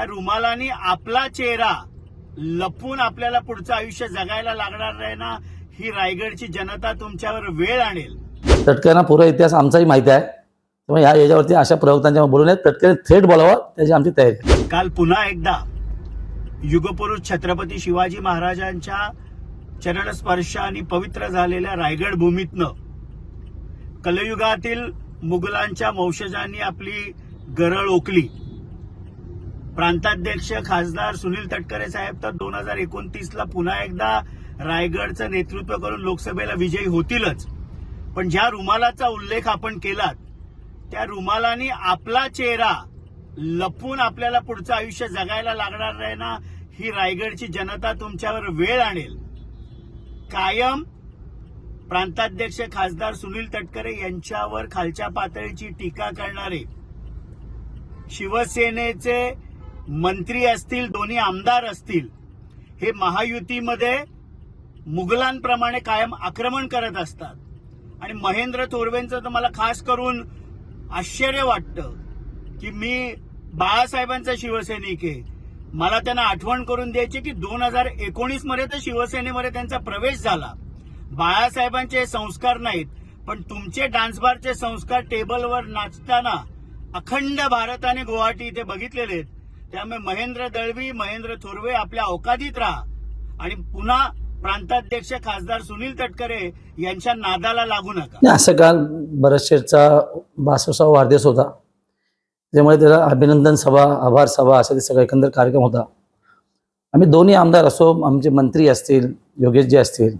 त्या रुमालाने आपला चेहरा लपवून आपल्याला पुढचं आयुष्य जगायला लागणार नाही ना ही रायगडची जनता तुमच्यावर वेळ आणेल. तटकऱ्यांना पुरा इतिहास आमचाही माहिती आहे. त्यामुळे ह्या याच्यावरती अशा प्रवक्त्यांच्या बोलू नये तटकरे थेट बोलावं त्याची आमची तयारी. काल पुन्हा एकदा युगपुरुष छत्रपती शिवाजी महाराजांच्या चरणस्पर्शाने पवित्र झालेल्या रायगड भूमीतनं कलयुगातील मुघलांच्या वंशजांनी आपली गरळ ओकली. प्रांताध्यक्ष खासदार सुनील तटकरे साहेब तर दोन हजार एकोणतीसला पुन्हा एकदा रायगडचं नेतृत्व करून लोकसभेला विजयी होतीलच. पण ज्या रुमालाचा उल्लेख आपण केलात त्या रुमालाने आपला चेहरा लपून आपल्याला पुढचं आयुष्य जगायला लागणार नाही ना ही रायगडची जनता तुमच्यावर वेळ आणेल. कायम प्रांताध्यक्ष खासदार सुनील तटकरे यांच्यावर खालच्या पातळीची टीका करणारे शिवसेनेचे मंत्री असतील दोन्ही आमदार असतील हे महायुतीमध्ये मुघलांप्रमाणे कायम आक्रमण करत असतात. आणि महेंद्र थोरवेंचं तर मला खास करून आश्चर्य वाटतं की मी बाळासाहेबांचा शिवसैनिक आहे. मला त्यांना आठवण करून द्यायची की दोन हजार एकोणीसमध्ये तर शिवसेनेमध्ये त्यांचा प्रवेश झाला. बाळासाहेबांचे संस्कार नाहीत पण तुमचे डान्सबारचे संस्कार टेबलवर नाचताना अखंड भारताने गुवाहाटी इथे बघितलेले आहेत. त्यामुळे महेंद्र दळवी महेंद्र थोरवे आपल्या अवकादीत राहा. आणि पुन्हा प्रांताध्यक्ष खासदार सुनील तटकरे यांच्या नादाला लागू नका. असं काल बरेचशेचा बासष्टावा वाढदिवस होता. त्यामुळे त्याला अभिनंदन सभा आभार सभा असा ते सगळा एकंदर कार्यक्रम होता. आम्ही दोन्ही आमदार असो आमचे मंत्री असतील योगेशजी असतील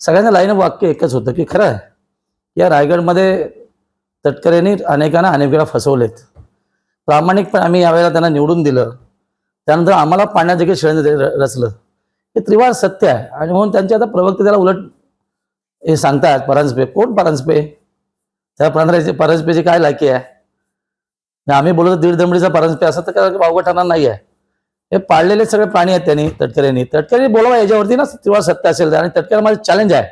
सगळ्यांना लाईन वाक्य एकच होतं की खरं आहे या रायगडमध्ये तटकरेंनी अनेकांना अनेक वेळा फसवलेत. प्रामाणिकपणे आम्ही यावेळेला त्यांना निवडून दिलं. त्यानंतर आम्हाला पाण्यात देखील षडयंत्र र- रचलं. हे त्रिवार सत्य आहे. आणि म्हणून त्यांचे आता प्रवक्ते त्याला उलट हे सांगतात परांजपे. कोण परांजपे? त्या परांजपे परांजपेची काय लायकी आहे? आम्ही बोलतो दीड दमडीचा परांजपे. असं तर काय वावगं ठरणार नाही आहे हे पाळलेले सगळे प्राणी आहेत त्यांनी तटकऱ्यांनी तटकरी बोलावा याच्यावरती ना त्रिवार सत्य असेल आणि तटकरे माझं चॅलेंज आहे.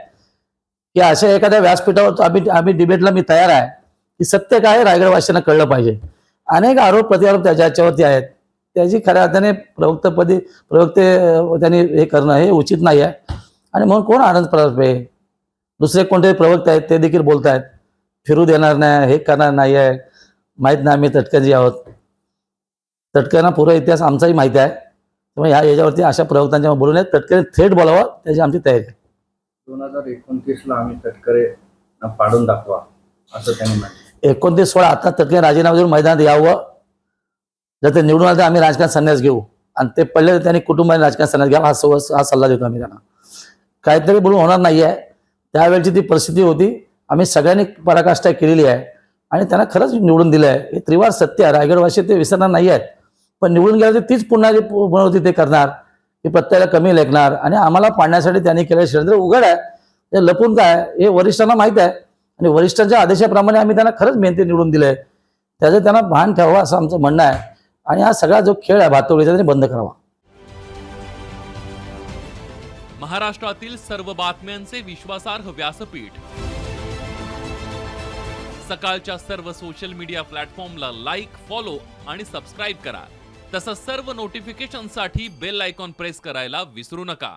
की अशा एखाद्या व्यासपीठावर आम्ही आम्ही डिबेटला मी तयार आहे. की सत्य काय आहे रायगडवासियांना कळलं पाहिजे. अनेक आरोप प्रतिआरोप त्याच्या याच्यावरती आहेत. त्याची खऱ्या अर्थाने प्रवक्तपदी प्रवक्ते त्यांनी हे करणं हे उचित नाही आहे. आणि म्हणून कोण आनंद प्रतापे दुसरे कोणते प्रवक्ते आहेत ते देखील बोलत आहेत फिरू देणार नाही हे करणार नाही आहे. माहीत नाही आम्ही तटकजी आहोत. तटकऱ्यांना पुरा इतिहास आमचाही माहिती आहे. त्यामुळे ह्या याच्यावरती अशा प्रवक्त्यांच्या बोलू नये. तटकरे थेट बोलावं त्याची आमची तयारी आहे. दोन हजार एकोणतीसला आम्ही तटकरे पाडून दाखवा असं त्यांनी म्हटलं. एकोणतीस सोळा आता तटकरे राजीनामा देऊन मैदानात यावं. जर ते निवडून आलं तर आम्ही राजकारण संन्यास घेऊ. आणि ते पडले तर त्यांनी कुटुंबाने राजकारण संन्यास घ्यावा. हा सवस हा सल्ला देतो आम्ही त्यांना. काहीतरी बोलून होणार नाही आहे त्यावेळची ती परिस्थिती होती. आम्ही सगळ्यांनी पराकाष्ठा केलेली आहे. आणि त्यांना खरंच निवडून दिलं आहे हे त्रिवार सत्य आहे. रायगडवासी ते विसरणार नाही आहेत पण निवडून गेलं तर तीच पुन्हा जे पुनरावृत्ती ते करणार. की प्रत्येकाला कमी लेखणार. आणि आम्हाला पाडण्यासाठी त्यांनी केलेलं षडयंत्र उघड आहे. ते लपून काय हे वरिष्ठांना माहीत आहे. आणि वरिष्ठांच्या आदेशाप्रमाणे आम्ही त्यांना खरंच मेहनती निवडून दिले त्याचं त्यांना भान ठेवावं असं आमचं म्हणणं आहे. आणि हा सगळा जो खेळ आहे भातोडीचा बंद करावा. महाराष्ट्रातील सर्व बातम्यांचे विश्वासार्ह व्यासपीठ. सकाळच्या सर्व सोशल मीडिया प्लॅटफॉर्मला लाईक फॉलो आणि सबस्क्राईब करा. तसंच सर्व नोटिफिकेशनसाठी बेल आयकॉन प्रेस करायला विसरू नका.